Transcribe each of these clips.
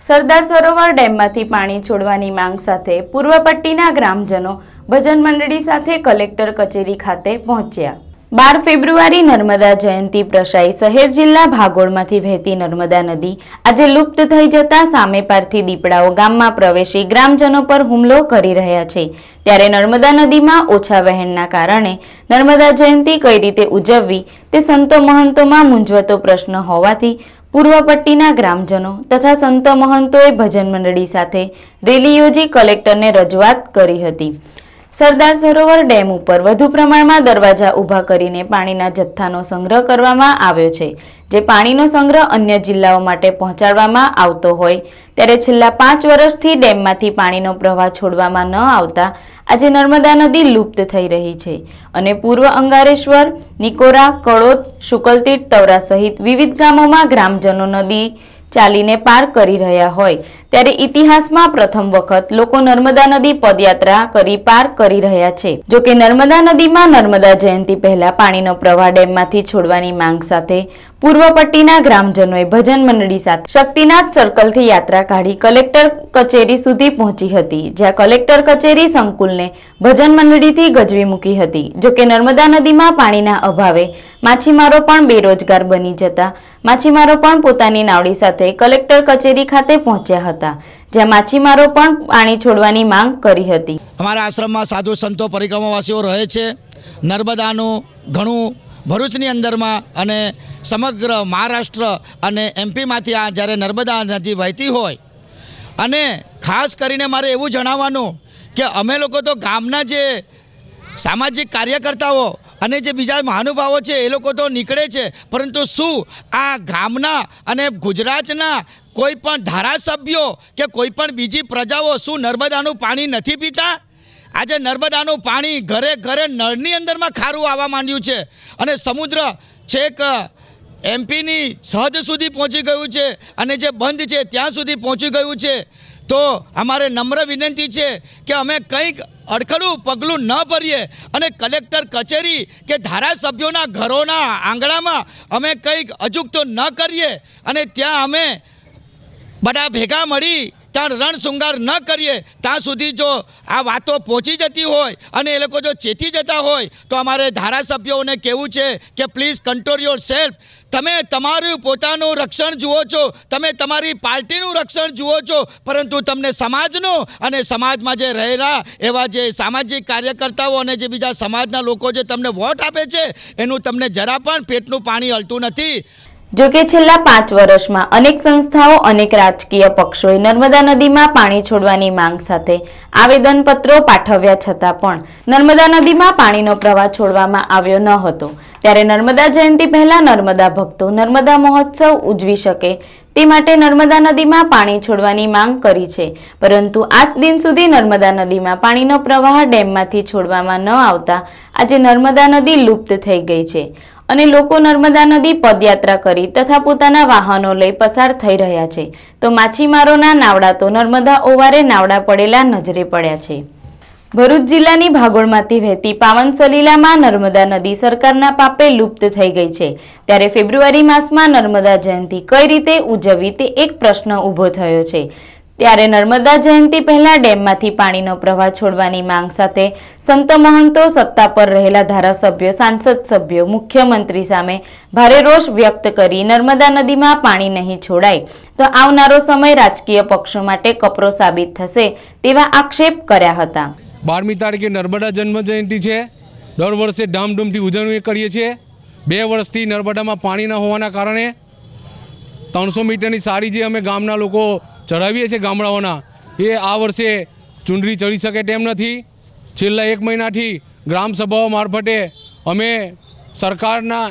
સરદાર સરોવર ડેમમાંથી પાણી છોડવાની માંગ સાથે પૂર્વ પટ્ટીના ગ્રામજનો ભજન મંડળી સાથે કલેક્ટર કચેરી ખાતે પહોંચ્યા. બાર ફેબ્રુઆરી નર્મદા જયંતિ પ્રસાઈ શહેર જિલ્લા ભાગોળમાંથી વહેતી નર્મદા નદી આજે લુપ્ત થઈ જતા સામે પારથી દીપડાઓ ગામમાં પ્રવેશી ગ્રામજનો પર હુમલો કરી રહ્યા છે. ત્યારે નર્મદા નદીમાં ઓછા વહેણના કારણે નર્મદા જયંતિ કઈ રીતે ઉજવવી તે સંતો મહંતોમાં મૂંઝવતો પ્રશ્ન હોવાથી પૂર્વ પટ્ટીના ગ્રામજનો તથા સંત મહંતોએ ભજન મંડળી સાથે રેલી યોજી કલેક્ટરને રજૂઆત કરી હતી. સરદાર સરોવર ડેમ ઉપર વધુ પ્રમાણમાં દરવાજા ઊભા કરીને પાણીના જથ્થાનો સંગ્રહ કરવામાં આવ્યો છે, જે પાણીનો સંગ્રહ અન્ય જિલ્લાઓ માટે પહોંચાડવામાં આવતો હોય, ત્યારે છેલ્લા પાંચ વર્ષથી ડેમમાંથી પાણીનો પ્રવાહ છોડવામાં ન આવતા આજે નર્મદા નદી લુપ્ત થઈ રહી છે અને પૂર્વ અંગારેશ્વર, નિકોરા, કળોદ, શુકલતીર્થ, તવરા સહિત વિવિધ ગામોમાં ગ્રામજનો નદી ચાલીને પાર કરી રહ્યા હોય ત્યારે ઇતિહાસમાં પ્રથમ વખત લોકો નર્મદા નદી પદયાત્રા કરી પાર કરી રહ્યા છે. જો કે નર્મદા નદીમાં નર્મદા જયંતિ પહેલા પાણીનો પ્રવાહ ડેમમાંથી છોડવાની માંગ સાથે પૂર્વ પટ્ટીના ગ્રામજનોએ ભજન મંડળી સાથે શક્તિનાથ સર્કલથી યાત્રા કાઢી કલેક્ટર કચેરી સુધી પહોંચી હતી, જ્યાં કલેક્ટર કચેરી સંકુલને ભજન મંડળીથી ગજવી મૂકી હતી. જોકે નર્મદા નદીમાં પાણીના અભાવે માછીમારો પણ બેરોજગાર બની જતા, માછીમારો પણ પોતાની નાવડી સાથે કલેક્ટર કચેરી ખાતે પહોંચ્યા હતા, જ્યાં માછીમારો પણ પાણી છોડવાની માંગ કરી હતી. અમારા આશ્રમમાં સાધુ સંતો પરિક્રમાવાસીઓ રહે છે. નર્મદાનું ઘણું ભરૂચની અંદરમાં અને સમગ્ર મહારાષ્ટ્ર અને એમપીમાંથી આ જ્યારે નર્મદા નદી વહેતી હોય. અને ખાસ કરીને મારે એવું જણાવવાનું કે અમે લોકો તો ગામના જે સામાજિક કાર્યકર્તાઓ અને જે બીજા મહાનુભાવો છે એ લોકો તો નીકળે છે. પરંતુ શું આ ગામના અને ગુજરાતના કોઈ પણ ધારાસભ્યો કે કોઈ પણ બીજી પ્રજાઓ શું નર્મદાનું પાણી નથી પીતા? આજે નર્મદાનું પાણી ઘરે ઘરે નળની અંદરમાં ખારું આવવા માંડ્યું છે. અને સમુદ્ર છેક એમપીની સહદ સુધી પહોંચી ગયું છે અને જે બંધ છે ત્યાં સુધી પહોંચી ગયું છે. તો અમારે નમ્ર વિનંતી છે કે અમે કંઈક અડખડું પગલું ન ભરીએ અને કલેક્ટર કચેરી કે ધારાસભ્યોના ઘરોના આંગણામાં અમે કંઈક અજુગતો ન કરીએ અને ત્યાં અમે બધા ભેગા મળી ત્યાં રણશૃંગાર ન કરીએ, ત્યાં સુધી જો આ વાતો પહોંચી જતી હોય અને એ લોકો જો ચેતી જતા હોય, તો અમારે ધારાસભ્યોને કહેવું છે કે પ્લીઝ કંટ્રોલ યોર સેલ્ફ તમે તમારું પોતાનું રક્ષણ જુઓ છો, તમે તમારી પાર્ટીનું રક્ષણ જુઓ છો, પરંતુ તમને સમાજનું અને સમાજમાં જે રહેલા એવા જે સામાજિક કાર્યકર્તાઓ અને જે બીજા સમાજના લોકો જે તમને વોટ આપે છે, એનું તમને જરા પણ પેટનું પાણી હલતું નથી. જો છેલ્લા પાંચ વર્ષમાં અનેક સંસ્થાઓ, અનેક રાજકીય પક્ષોએ નર્મદા નદીમાં પાણી છોડવાની માંગ સાથે આવેદનપત્રો પાઠવ્યા છતાં પણ નર્મદા નદીમાં પાણીનો પ્રવાહ છોડવામાં આવ્યો ન હતો. ત્યારે નર્મદા જયંતિ પહેલા નર્મદા ભક્તો નર્મદા મહોત્સવ ઉજવી શકે તે માટે નર્મદા નદીમાં પાણી છોડવાની માંગ કરી છે. પરંતુ આજ દિન સુધી નર્મદા નદીમાં પાણીનો પ્રવાહ ડેમમાંથી છોડવામાં ન આવતા આજે નર્મદા નદી લુપ્ત થઈ ગઈ છે અને લોકો નર્મદા નદી પદયાત્રા કરી તથા પોતાના વાહનો લઈ પસાર થઈ રહ્યા છે. તો માછીમારોના નાવડા તો નર્મદા ઓવારે નાવડા પડેલા નજરે પડ્યા છે. ભરૂચ જિલ્લાની ભાગોળમાંથી વહેતી પાવન સલીલામાં નર્મદા નદી સરકારના પાપે લુપ્ત થઈ ગઈ છે. ત્યારે ફેબ્રુઆરી માસમાં નર્મદા જયંતિ કઈ રીતે ઉજવવી તે એક પ્રશ્ન ઊભો થયો છે. ત્યારે નર્મદા જયંતિ પહેલા ડેમમાંથી પાણીનો પ્રવાહ છોડવાની માંગ સાથે સંત મહંતો સત્તા પર રહેલા ધારાસભ્યો, સાંસદ સભ્યો, મુખ્યમંત્રી સામે ભારે રોષ વ્યક્ત કરી નર્મદા નદીમાં પાણી નહીં છોડાય. તો આવનારો સમય રાજકીય પક્ષો માટે કપરો સાબિત થશે તેવા આક્ષેપ કર્યા હતા. બારમી તારીખે નર્મદા જન્મ જયંતિ છે. દર વર્ષે ધામધૂમથી ઉજવણી કરીએ છીએ. બે વર્ષથી નર્મદામાં પાણી ન હોવાના કારણે ત્રણસો મીટરની સાડી જે અમે ગામના લોકો ચડાવીએ છીએ ગામડાઓના, એ આ વર્ષે ચૂંટણી ચડી શકે તેમ નથી. છેલ્લા એક મહિનાથી ગ્રામસભાઓ મારફતે અમે સરકારના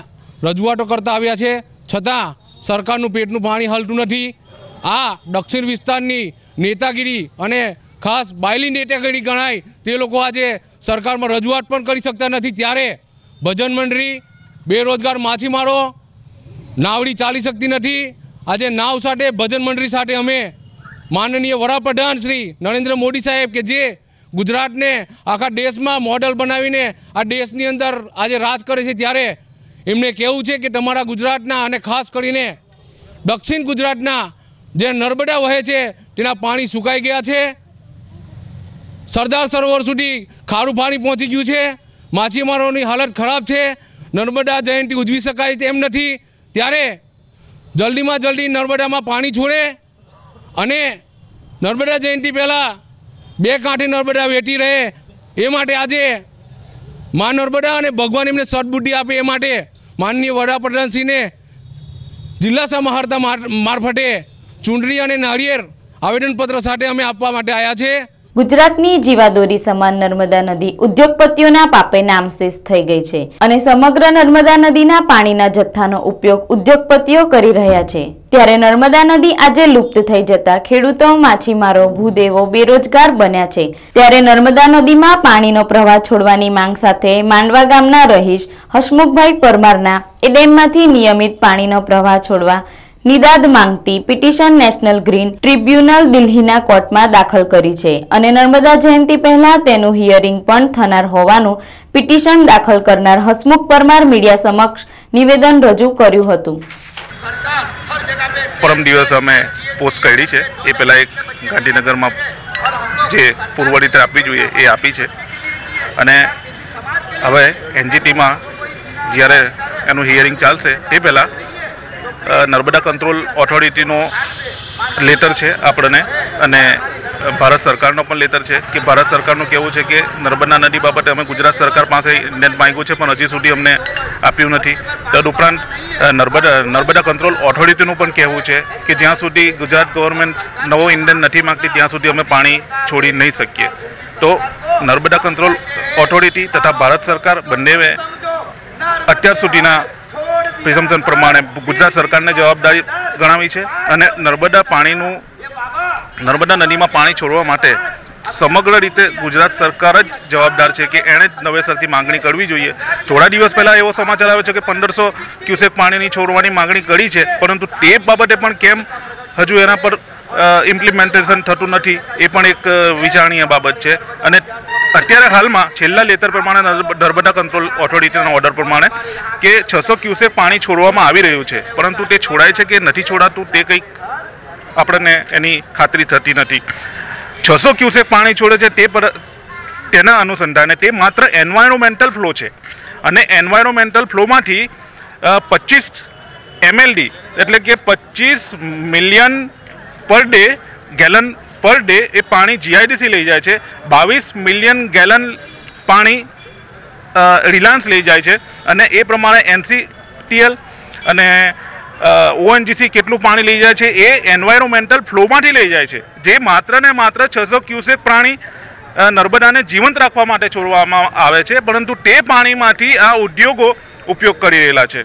રજૂઆતો કરતા આવ્યા છે. છતાં સરકારનું પેટનું પાણી હાલતું નથી. આ દક્ષિણ વિસ્તારની નેતાગીરી અને ખાસ બાયલી નેટેગરી ગણાય. તે લોકો આજે સરકારમાં રજૂઆત પણ કરી શકતા નથી. ત્યારે ભજન મંડળી બેરોજગાર માછીમારો નાવડી ચાલી શકતી નથી. આજે નાવ સાથે, ભજન મંડળી સાથે અમે માનનીય વડાપ્રધાન શ્રી નરેન્દ્ર મોદી સાહેબ કે જે ગુજરાતને આખા દેશમાં મોડલ બનાવીને આ દેશની અંદર આજે રાજ કરે છે. ત્યારે એમને કહેવું છે કે તમારા ગુજરાતના અને ખાસ કરીને દક્ષિણ ગુજરાતના જે નર્મદા વહે છે, તેના પાણી સુકાઈ ગયા છે. સરદાર સરોવર સુધી ખારું પાણી પહોંચી ગયું છે. માછીમારોની હાલત ખરાબ છે. નર્મદા જયંતિ ઉજવી શકાય તેમ નથી. ત્યારે જલ્દીમાં જલ્દી નર્મદામાં પાણી છોડે અને નર્મદા જયંતિ પહેલાં બે કાંઠે નર્મદા વેઠી રહે. એ માટે આજે મા નર્મદા અને ભગવાન એમને સદબુદ્ધિ આપે એ માટે માનનીય વડાપ્રધાનશ્રીને જિલ્લા સમાહર્તા મારફતે ચૂંટણી અને નાળિયેર આવેદનપત્ર સાથે અમે આપવા માટે આવ્યા છે. ગુજરાતની જીવાદોરી સમાન નર્મદા નદી ઉદ્યોગપતિઓના પાપે નામશેષ થઈ ગઈ છે અને સમગ્ર નર્મદા નદીના પાણીના જથ્થાનો ઉપયોગ ઉદ્યોગપતિઓ કરી રહ્યા છે. ત્યારે નર્મદા નદી આજે લુપ્ત થઈ જતા ખેડૂતો માછીમારો, ભૂદેવો બેરોજગાર બન્યા છે. ત્યારે નર્મદા નદીમાં પાણીનો પ્રવાહ છોડવાની માંગ સાથે માંડવા ગામના રહીશ હસમુખભાઈ પરમારના એ ડેમમાંથી નિયમિત પાણીનો પ્રવાહ છોડવા નિદાદ માંગતી પિટિશન નેશનલ ગ્રીન ટ્રિબ્યુનલ દિલ્હીના કોર્ટમાં દાખલ કરી છે અને નર્મદા જયંતિ પહેલા તેનું હિયરિંગ પણ થનાર હોવાનું પિટિશન દાખલ કરનાર હસમુખ પરમાર મીડિયા સમક્ષ નિવેદન રજૂ કર્યું હતું. પરમ દિવસ અમે પોસ્ટ કરી છે. એ પહેલાં એક ગાંધીનગરમાં જે પૂર્વ આપવી જોઈએ એ આપી છે. અને હવે એનજીટીમાં જ્યારે એનું હિયરિંગ ચાલશે તે પહેલાં નર્મદા કંટ્રોલ ઓથોરિટીનો લેટર છે આપણને અને ભારત સરકારનો પણ લેટર છે કે ભારત સરકારનું કહેવું છે કે નર્મદા નદી બાબતે અમે ગુજરાત સરકાર પાસે નેટ માંગ્યું છે પણ હજી સુધી અમને આપ્યું નથી. તદુપરાંત નર્મદા નર્મદા કંટ્રોલ ઓથોરિટીનું પણ કહેવું છે કે જ્યાં સુધી ગુજરાત ગવર્મેન્ટ નવો ઇન્ડિયન નથી માંગતી, ત્યાં સુધી અમે પાણી છોડી નહીં શકીએ. તો નર્મદા કંટ્રોલ ઓથોરિટી તથા ભારત સરકાર બંનેએ અત્યાર સુધીના પ્રિઝમ્પશન પ્રમાણે ગુજરાત સરકારને જવાબદારી ગણાવી છે અને નર્મદા પાણીનું, નર્મદા નદીમાં પાણી છોડવા માટે સમગ્ર રીતે ગુજરાત સરકાર જ જવાબદાર છે કે એણે જ નવેસરથી માંગણી કરવી જોઈએ. થોડા દિવસ પહેલાં એવો સમાચાર આવ્યો છે કે પંદરસો ક્યુસેક પાણીની છોડવાની માંગણી કરી છે, પરંતુ તે બાબતે પણ કેમ હજુ એના પર ઇમ્પ્લિમેન્ટેશન થતું નથી, એ પણ એક વિચારણીય બાબત છે. અને અત્યારે હાલમાં છેલ્લા લેતર પ્રમાણે નર્મ- નર્મદા કંટ્રોલ ઓથોરિટીના ઓર્ડર પ્રમાણે કે છસો ક્યુસેક પાણી છોડવામાં આવી રહ્યું છે. પરંતુ તે છોડાય છે કે નથી છોડાતું તે કંઈક આપણને એની ખાતરી થતી નથી. છસો ક્યુસેક પાણી છોડે છે તે પર તેના અનુસંધાને તે માત્ર એન્વાયરોમેન્ટલ ફ્લો છે. અને એન્વાયરોમેન્ટલ ફ્લોમાંથી પચીસ એમએલડી એટલે કે પચીસ million per day gallon per day એ પાણી જીઆઈડીસી લઈ જાય છે. બાવીસ મિલિયન ગેલન પાણી રિલાયન્સ લઈ જાય છે. અને એ પ્રમાણે એનસીટીએલ અને ઓએનજીસી કેટલું પાણી લઈ જાય છે એ એન્વાયરોમેન્ટલ ફ્લોમાંથી લઈ જાય છે. જે માત્ર ને માત્ર છસો ક્યુસેક પાણી નર્મદાને જીવંત રાખવા માટે છોડવામાં આવે છે. પરંતુ તે પાણીમાંથી આ ઉદ્યોગો ઉપયોગ કરી રહેલા છે.